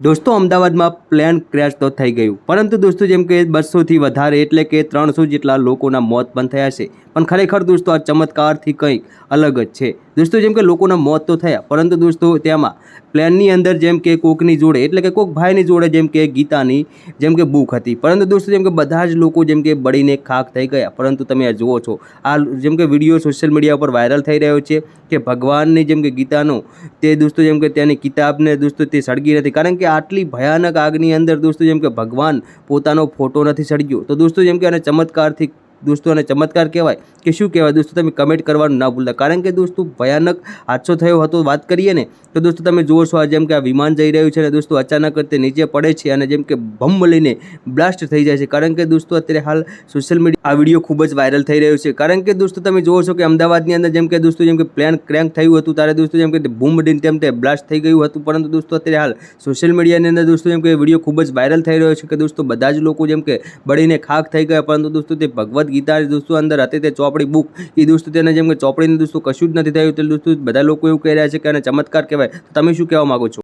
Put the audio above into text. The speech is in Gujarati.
દોસ્તો, અમદાવાદમાં પ્લેન ક્રેશ તો થઈ ગયું. પરંતુ દોસ્તો, જેમ કે બસોથી વધારે એટલે કે ત્રણસો જેટલા લોકોના મોત પણ થયા છે. પણ ખરેખર દોસ્તો, આ ચમત્કારથી કંઈક અલગ જ છે. દોસ્તો, જેમ કે લોકોના મોત તો થયા, પરંતુ દોસ્તો, તેમાં પ્લેનની અંદર જેમ કે કોકની જોડે એટલે કે કોક ભાઈની જોડે જેમ કે ગીતાની જેમ કે બુક હતી પરંતુ દોસ્તો જેમ કે બધા જ લોકો જેમ કે બળીને ખાક થઈ ગયા પરંતુ તમે આ જુઓ છો આ જેમ કે વીડિયો સોશિયલ મીડિયા પર વાયરલ થઈ રહ્યો છે કે ભગવાનની જેમ કે ગીતાનો તે દોસ્તો જેમ કે તેની કિતાબને દોસ્તો તે સળગી નથી કારણ કે આટલી ભયાનક આગની અંદર દોસ્તો જેમ કે ભગવાન પોતાનો ફોટો નથી સળગ્યો તો દોસ્તો જેમ કે આને ચમત્કારથી દોસ્તો અને ચમત્કાર કહેવાય કે શું કહેવાય? દોસ્તો, તમે કમેન્ટ કરવાનું ના ભૂલતા. કારણ કે દોસ્તો, ભયાનક હાદસો થયો હતો, વાત કરીએ ને, તો દોસ્તો, તમે જુઓ છો આ જેમ કે આ વિમાન જઈ રહ્યું છે અને દોસ્તો, અચાનક તે નીચે પડે છે અને જેમ કે ભમ લઈને બ્લાસ્ટ થઈ જાય છે. કારણ કે દોસ્તો, અત્યારે હાલ સોશિયલ મીડિયા આ વીડિયો ખૂબ જ વાયરલ થઈ રહ્યો છે. કારણ કે દોસ્તો, તમે જુઓ છો કે અમદાવાદની અંદર જેમ કે દોસ્તો, જેમ કે પ્લેન ક્રેન્ક થયું હતું, ત્યારે દોસ્તો, જેમ કે બૂમ ડીન તેમ તે બ્લાસ્ટ થઈ ગયું હતું. પરંતુ દોસ્તો, અત્યારે હાલ સોશિયલ મીડિયાની અંદર દોસ્તો, જેમ કે વીડિયો ખૂબ જ વાયરલ થઈ રહ્યો છે કે દોસ્તો, બધા જ લોકો જેમ કે બળીને ખાક થઈ ગયા. પરંતુ દોસ્તો, તે ભગવદ્ ગીતા દોસ્તો અંદર હતી તે ચોપડી બુક એ દોસ્તો તેને જેમ કે ચોપડીને દોસ્તો કશું જ નથી થયું. તે દોસ્તો બધા લોકો એવું કહી રહ્યા છે કે આને ચમત્કાર કહેવાય. તમે શું કહેવા માગો છો?